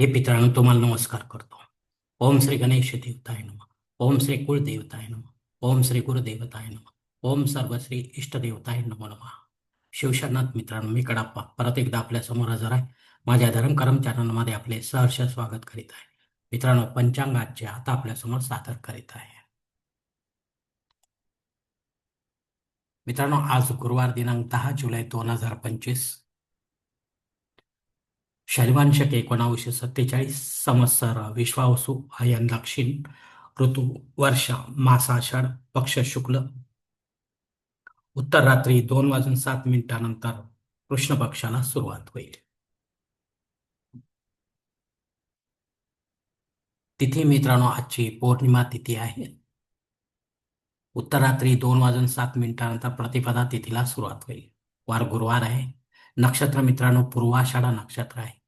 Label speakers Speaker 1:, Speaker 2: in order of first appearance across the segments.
Speaker 1: हे पितरांनो तुम्हाला नमस्कार करतो. ओम श्री गणेश देवताय नम. ओम श्री कुळदेवताय नम. ओम श्री गुरुदेवताय नम. ओम सर्व श्री इष्टदेवताय नमो नमः. शिवशरणात मित्रांनो मी कडाप्पा परत एकदा आपल्यासमोर हजर आहे. माझ्या धर्मकर्म चॅनलमध्ये आपले सहर्ष स्वागत करीत आहे. मित्रांनो पंचांगाचे आता आपल्यासमोर सादर करीत आहे. मित्रांनो आज गुरुवार दिनांक दहा जुलै दोन हजार पंचवीस. शैलवांशक एकोणावीसशे सत्तेचाळीस संवत्सर विश्वावसु अयन दक्षिण ऋतू वर्ष मासाषाढ पक्ष शुक्ल। उत्तर रात्री दोन वाजून सात मिनिटानंतर कृष्ण पक्षाला सुरुवात होईल। तिथी मित्रांनो आजची पौर्णिमा तिथी आहे। उत्तर रात्री दोन वाजून सात मिनिटानंतर प्रतिपदा तिथीला सुरुवात होईल। वार गुरुवार आहे। नक्षत्र मित्रांनो पूर्वाषाढा नक्षत्र आहे.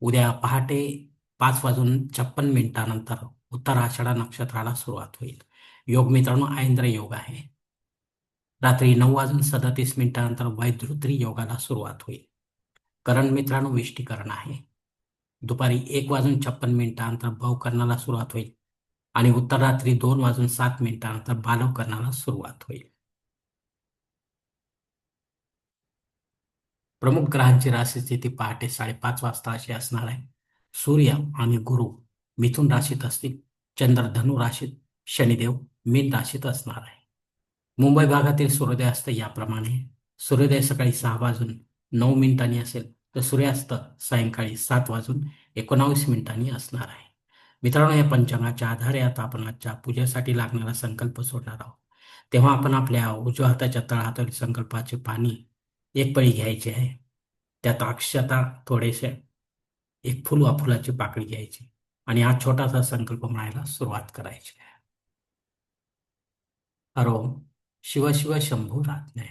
Speaker 1: उद्या पहाटे पाच वाजून छप्पन मिनिटानंतर उत्तर आषाढा नक्षत्राला सुरुवात होईल. योग मित्रांनो ऐंद्र योग आहे. रात्री नऊ वाजून सदतीस मिनिटानंतर वैद्युत्री योगाला सुरुवात होईल. करण मित्रांनो विष्टीकरण आहे. दुपारी एक वाजून छप्पन मिनिटानंतर भवकरणाला सुरुवात होईल आणि उत्तर रात्री दोन वाजून सात मिनिटानंतर बालवकरणाला सुरुवात होईल. प्रमुख ग्रहांची राशी स्थिती पहाटे साडेपाच वाजता अशी असणार आहे. सूर्य आणि गुरु मिथुन राशीत असतील. चंद्र धनु राशीत शनिदेव मीन राशीत असणार आहे. मुंबई भागातील सूर्योदय असतं याप्रमाणे सूर्योदय सकाळी सहा वाजून नऊ मिनिटांनी असेल तर सूर्यास्त सायंकाळी सात वाजून एकोणावीस मिनिटांनी असणार आहे. मित्रांनो या पंचांगाच्या आधारे आता आपण आजच्या पूजेसाठी लागणारा संकल्प सोडणार आहोत. तेव्हा आपण आपल्या उजव्या हाताच्या तळहातातील संकल्पाचे पाणी एक पळी घ्यायची आहे. त्यात अक्षता थोडेसे एक फुल वा फुलाची पाकळी घ्यायची आणि हा छोटासा संकल्प म्हणायला सुरुवात करायची आहे. अरो शिवशिव शंभू राज्ञय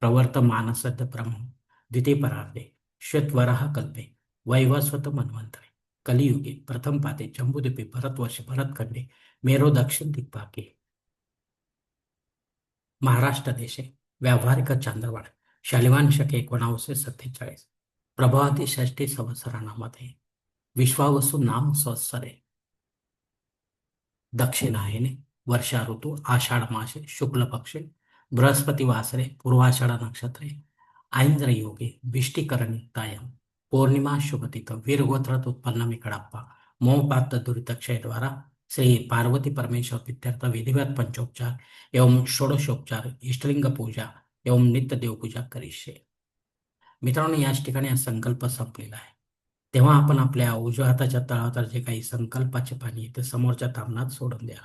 Speaker 1: प्रवर्त मानसद ब्रह्म. द्वितीय परार्धे श्वेतवराह कल्पे. वैवस्वत मनवंतरे कलियुगे. प्रथम पाते. जम्बूद्वीपे. भरतवर्ष. भरतखंडे. मेरो दक्षिण दिग्भागे. महाराष्ट्र देशे. व्यावहारिक चांद्रवाड शालिवान शके एकोणावीसशे सत्तेचाळीस. प्रभाती षष्टी संवत्सरानामध्ये विश्वावसू नाम संवत्सरे. दक्षिणायने वर्षा ऋतू आषाढ मासे शुक्ल पक्षे बृहस्पती वासरे पूर्वाषाढ नक्षत्रे आईंद्र योगे विष्टीकरणयुक्तायम पौर्णिमा शुभतिथ वीरगोत्रात उत्पन्न मिकडाप्पा मोहपात दुरितक्षयद्वारा श्री पार्वती परमेश्वर विद्यार्थ विधिवत पंचोपचार एवं षोडशोपचार इष्टलिंग पूजा एवं नित्य देवपूजा करीशे. मित्रांनो याच ठिकाणी हा संकल्प संपलेला आहे. तेव्हा आपण आपल्या उजव्या हाताच्या तळावर जे काही संकल्पाचे पाणी ते समोरच्या तामनात सोडून द्या.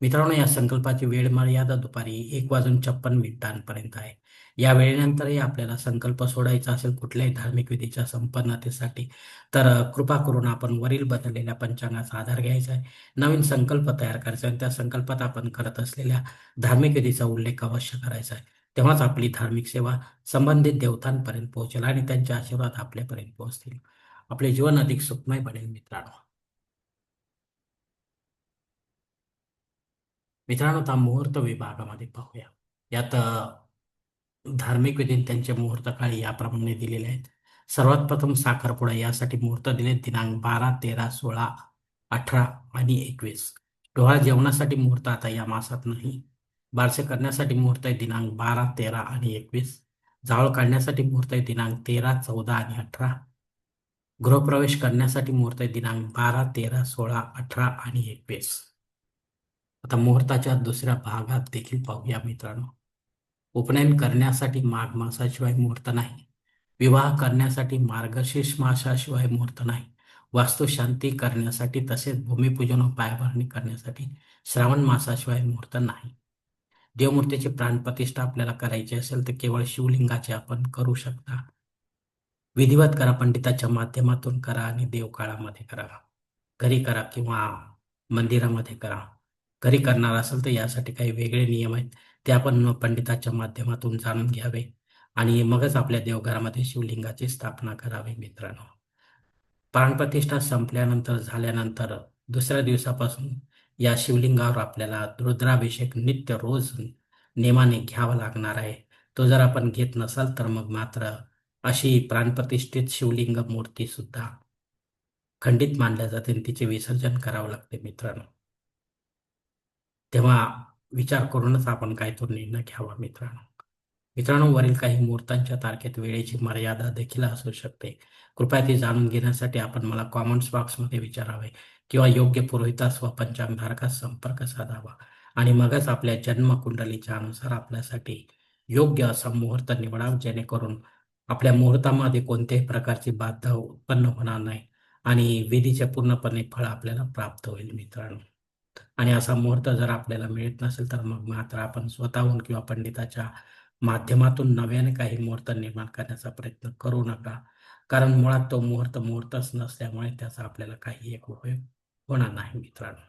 Speaker 1: मित्रांनो या संकल्पाची वेळ मर्यादा दुपारी एक वाजून छप्पन मिनिटांपर्यंत आहे. या वेळेनंतरही आपल्याला संकल्प सोडायचा असेल कुठल्याही धार्मिक विधीच्या संपन्नतेसाठी तर कृपा करून आपण वरील बदललेल्या पंचांगाचा आधार घ्यायचा आहे. नवीन संकल्प तयार करायचा आहे त्या संकल्पात आपण करत असलेल्या धार्मिक विधीचा उल्लेख अवश्य करायचा आहे. तेव्हाच आपली धार्मिक सेवा संबंधित देवतांपर्यंत पोहोचेल आणि त्यांचे आशीर्वाद आपल्यापर्यंत पोहोचतील. आपले जीवन अधिक सुखमय बनेल मित्रांनो. मित्रांनो आता मुहूर्त विभागामध्ये पाहूया. यात धार्मिक विधी त्यांचे मुहूर्त काळी याप्रमाणे दिलेले आहेत. सर्वात प्रथम साखरपुडा यासाठी मुहूर्त दिले दिनांक बारा तेरा सोळा अठरा आणि एकवीस. डोळा जेवणासाठी मुहूर्त आता या मासात नाही. बारसे करण्यासाठी मुहूर्त आहे दिनांक बारा तेरा आणि एकवीस. जावळ काढण्यासाठी मुहूर्त आहे दिनांक तेरा चौदा आणि अठरा. गृहप्रवेश करण्यासाठी मुहूर्त आहे दिनांक बारा तेरा सोळा अठरा आणि एकवीस. आता मुहूर्ताच्या दुसऱ्या भागात देखील पाहूया मित्रांनो. उपनयन करण्यासाठी माघ मासाशिवाय मुहूर्त नाही. विवाह करण्यासाठी मार्गशीर्ष मासाशिवाय मुहूर्त नाही. वास्तुशांती करण्यासाठी तसेच भूमिपूजन व पायाभरणी करण्यासाठी श्रावण मासाशिवाय मुहूर्त नाही. देवमूर्तीची प्राणप्रतिष्ठा आपल्याला करायची असेल तर केवळ शिवलिंगाचे आपण करू शकता. विधिवत करा पंडिताच्या माध्यमातून करा आणि देवकाळामध्ये करा. घरी करा किंवा मंदिरामध्ये करा. घरी करणार असेल तर यासाठी काही वेगळे नियम आहेत. ते आपण पंडिताच्या माध्यमातून जाणून घ्यावे आणि मगच आपल्या देवघरामध्ये शिवलिंगाची स्थापना करावी मित्रांनो. प्राणप्रतिष्ठा संपल्यानंतर झाल्यानंतर दुसऱ्या दिवसापासून या शिवलिंगावर आपल्याला रुद्राभिषेक नित्य रोज नेमाने घ्यावा लागणार आहे. तो जर आपण घेत नसाल तर मग मात्र अशी प्राणप्रतिष्ठित शिवलिंग मूर्ती सुद्धा खंडित मानल्या जाते आणि तिचे विसर्जन करावं लागते मित्रांनो. तेव्हा विचार करूनच आपण काय तो निर्णय घ्यावा मित्रांनो. मित्रांनो वरील काही मुहूर्तांच्या तारखेत वेळेची मर्यादा देखील असू शकते. कृपया ती जाणून घेण्यासाठी आपण मला कॉमेंट्स बॉक्समध्ये विचारावे. किंवा योग्य पुरोहितास व पंचांगधारकास संपर्क साधावा. आणि मगच आपल्या जन्मकुंडलीच्या अनुसार आपल्यासाठी योग्य असा मुहूर्त निवडावा जेणेकरून आपल्या मुहूर्तामध्ये कोणत्याही प्रकारची बाधा उत्पन्न होणार नाही आणि विधीचे पूर्णपणे फळ आपल्याला प्राप्त होईल मित्रांनो. आणि असा मुहूर्त जर आपल्याला मिळत नसेल तर मग मात्र आपण स्वतःहून किंवा पंडिताच्या माध्यमातून नव्याने काही मुहूर्त निर्माण करण्याचा प्रयत्न करू नका. कारण मुळात तो मुहूर्त मुहूर्तच नसल्यामुळे त्याचा आपल्याला काही एक उपयोग होणार नाही मित्रांनो.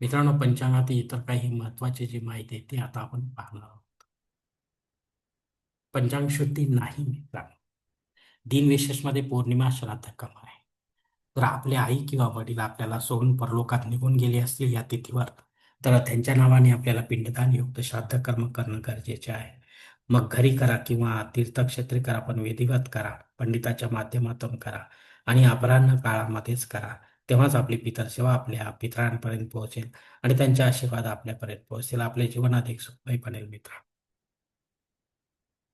Speaker 1: मित्रांनो पंचांगात इतर काही महत्वाची जी माहिती आहे ती आता आपण पाहणार आहोत. पंचांग शुद्धी नाही मित्रांनो. दिनविशेषमध्ये पौर्णिमा श्राद्ध आहे. तर आपले आई किंवा वडील आपल्याला सोडून परलोकात निघून गेले असतील या तिथीवर तर त्यांच्या नावाने आपल्याला पिंडदान युक्त श्राद्ध कर्म करणं गरजेचे आहे. मग घरी करा किंवा तीर्थक्षेत्री करा पण विधिवत करा पंडिताच्या माध्यमातून करा आणि अपराह्न काळामध्येच करा. तेव्हाच आपली पितरसेवा आपल्या पितरांपर्यंत पोहोचेल आणि त्यांचे आशीर्वाद आपल्यापर्यंत पोहोचेल आपले जीवन अधिक सुखमय बनेल मित्र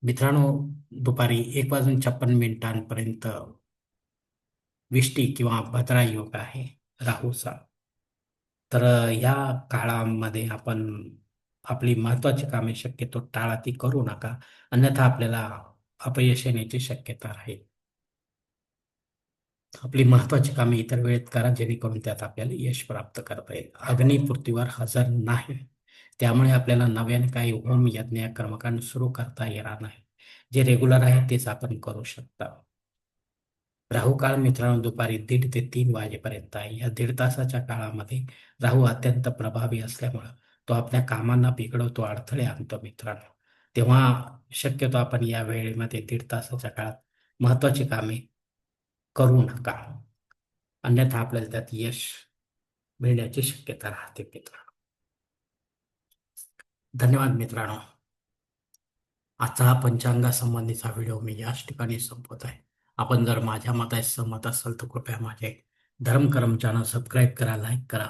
Speaker 1: मित्रांनो दुपारी एक वाजून छप्पन मिनिटांपर्यंत विष्टी किंवा भद्रा योग आहे. राहूचा तर या काळामध्ये आपण आपली महत्वाची कामे शक्यतो टाळा ती करू नका. अन्यथा आपल्याला अपयश येण्याची शक्यता राहील. आपली महत्वाची कामे इतर वेळेत करा जेणेकरून त्यात आपल्याला यश प्राप्त करता येईल. अग्निपूर्तीवर हजर नाही. त्यामुळे आपल्याला नव्याने काही होम यज्ञ कर्मकांड सुरू करता येणार नाही. जे रेग्युलर आहे तेच आपण करू शकता. राहू काळ मित्रांनो दुपारी दीड ते तीन वाजेपर्यंत आहे. या दीड तासाच्या काळामध्ये राहू अत्यंत प्रभावी असल्यामुळं तो आपल्या कामांना बिघडवतो अडथळे आणतो मित्रांनो. तेव्हा शक्यतो आपण या वेळेमध्ये दीड तासाच्या काळात महत्वाची कामे करू नका. अन्यथा आपल्याला त्यात यश मिळण्याची शक्यता राहते मित्रांनो. धन्यवाद मित्रांनो. आजचा हा पंचांगासंबंधीचा व्हिडिओ मी याच ठिकाणी संपवत आहे. आपण जर माझ्या मताशी सहमत असाल तर कृपया माझे धर्मकर्म चॅनल सबस्क्राईब करा लाईक करा.